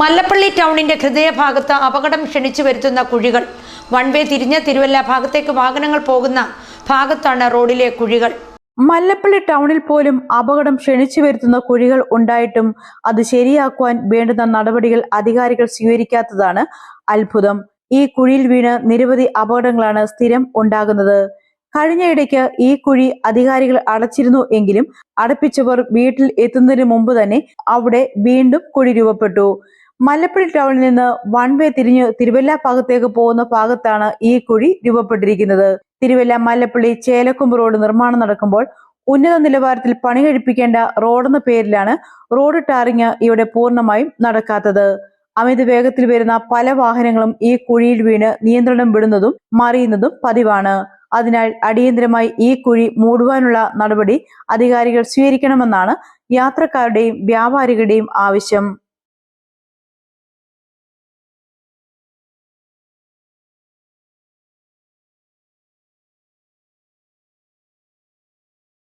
മല്ലപ്പള്ളി ടൗണിന്റെ ഹൃദയഭാഗത്ത് അപകടം ക്ഷണിച്ചു വരുത്തുന്ന കുഴികൾ. വൺ വേ തിരിഞ്ഞ തിരുവല്ല ഭാഗത്തേക്ക് വാഹനങ്ങൾ പോകുന്ന ഭാഗത്താണ് റോഡിലെ കുഴികൾ. മല്ലപ്പള്ളി ടൗണിൽ പോലും അപകടം ക്ഷണിച്ചു വരുത്തുന്ന കുഴികൾ ഉണ്ടായിട്ടും അത് ശരിയാക്കുവാൻ വേണ്ടുന്ന നടപടികൾ അധികാരികൾ സ്വീകരിക്കാത്തതാണ് അത്ഭുതം. ഈ കുഴിയിൽ വീണ് നിരവധി അപകടങ്ങളാണ് സ്ഥിരം ഉണ്ടാകുന്നത്. കഴിഞ്ഞയിടയ്ക്ക് ഈ കുഴി അധികാരികൾ അടച്ചിരുന്നു എങ്കിലും അടപ്പിച്ചവർ വീട്ടിൽ എത്തുന്നതിന് മുമ്പ് തന്നെ അവിടെ വീണ്ടും കുഴി രൂപപ്പെട്ടു. മല്ലപ്പള്ളി ടൗണിൽ നിന്ന് വൺ വേ തിരിഞ്ഞ് തിരുവല്ല ഭാഗത്തേക്ക് പോകുന്ന ഭാഗത്താണ് ഈ കുഴി രൂപപ്പെട്ടിരിക്കുന്നത്. തിരുവല്ല മല്ലപ്പള്ളി ചേലക്കൊമ്പ് റോഡ് നിർമ്മാണം നടക്കുമ്പോൾ ഉന്നത നിലവാരത്തിൽ പണി കഴിപ്പിക്കേണ്ട റോഡെന്ന പേരിലാണ് റോഡ് ടാറിങ് ഇവിടെ പൂർണമായും നടക്കാത്തത്. അമിത വേഗത്തിൽ വരുന്ന പല വാഹനങ്ങളും ഈ കുഴിയിൽ വീണ് നിയന്ത്രണം വിടുന്നതും മറിയുന്നതും പതിവാണ്. അതിനാൽ അടിയന്തരമായി ഈ കുഴി മൂടുവാനുള്ള നടപടി അധികാരികൾ സ്വീകരിക്കണമെന്നാണ് യാത്രക്കാരുടെയും വ്യാപാരികളുടെയും ആവശ്യം.